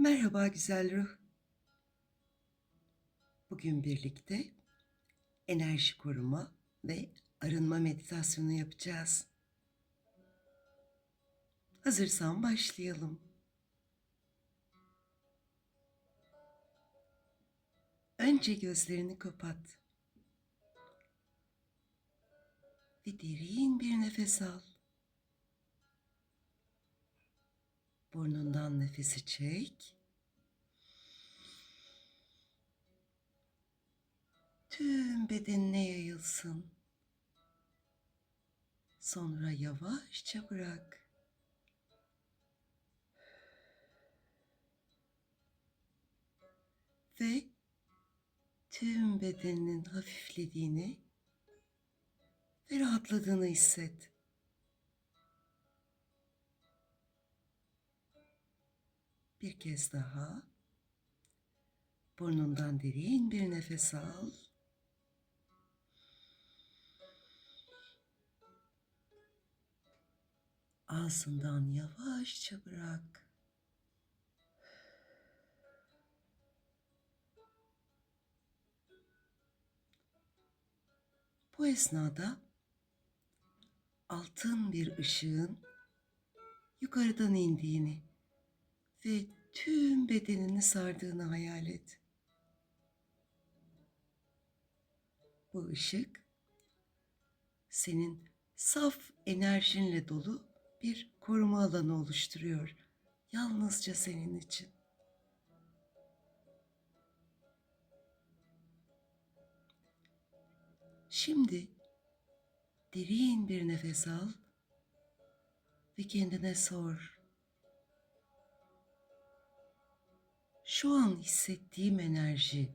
Merhaba güzel ruh. Bugün birlikte enerji koruma ve arınma meditasyonu yapacağız. Hazırsan başlayalım. Önce gözlerini kapat. Ve derin bir nefes al. Burnundan nefesi çek. Tüm bedenine yayılsın. Sonra yavaşça bırak. Ve tüm bedeninin hafiflediğini ve rahatladığını hisset. Bir kez daha burnundan derin bir nefes al. Ağzından yavaşça bırak. Bu esnada altın bir ışığın yukarıdan indiğini ve tüm bedenini sardığını hayal et. Bu ışık senin saf enerjinle dolu bir koruma alanı oluşturuyor. Yalnızca senin için. Şimdi derin bir nefes al ve kendine sor. Şu an hissettiğim enerji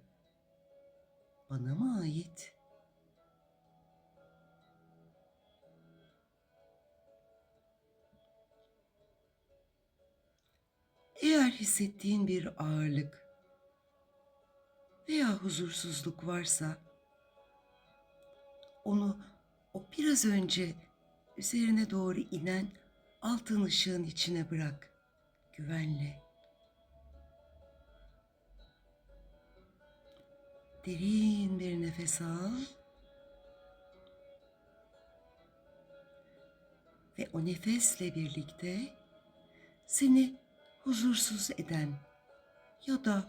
bana mı ait? Eğer hissettiğin bir ağırlık veya huzursuzluk varsa onu o biraz önce üzerine doğru inen altın ışığın içine bırak güvenle. Derin bir nefes al. Ve o nefesle birlikte seni huzursuz eden ya da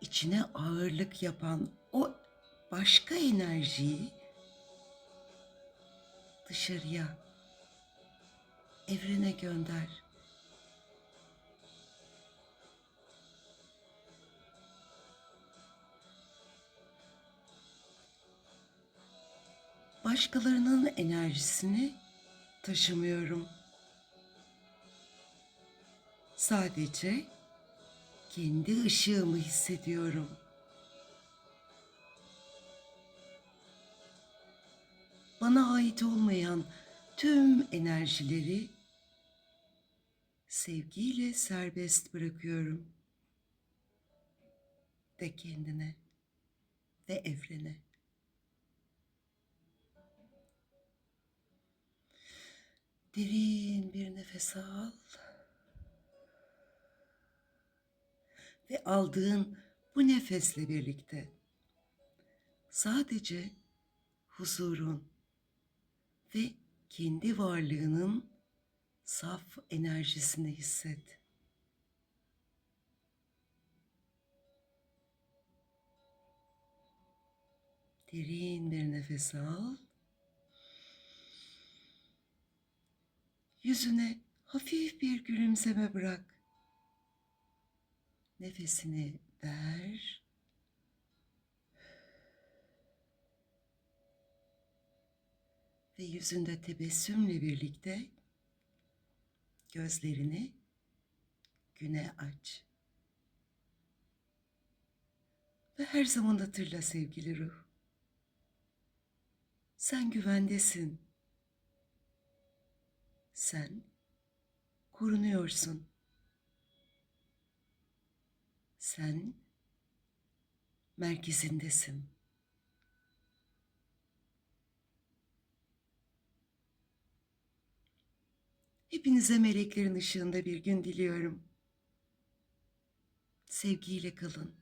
içine ağırlık yapan o başka enerjiyi dışarıya, evrene gönder. Başkalarının enerjisini taşımıyorum. Sadece kendi ışığımı hissediyorum. Bana ait olmayan tüm enerjileri sevgiyle serbest bırakıyorum. De kendine ve evrene. Derin bir nefes al. Ve aldığın bu nefesle birlikte sadece huzurun ve kendi varlığının saf enerjisini hisset. Derin bir nefes al. Yüzüne hafif bir gülümseme bırak. Nefesini ver. Ve yüzünde tebessümle birlikte gözlerini güne aç. Ve her zaman hatırla sevgili ruh. Sen güvendesin. Sen korunuyorsun. Sen merkezindesin. Hepinize meleklerin ışığında bir gün diliyorum. Sevgiyle kalın.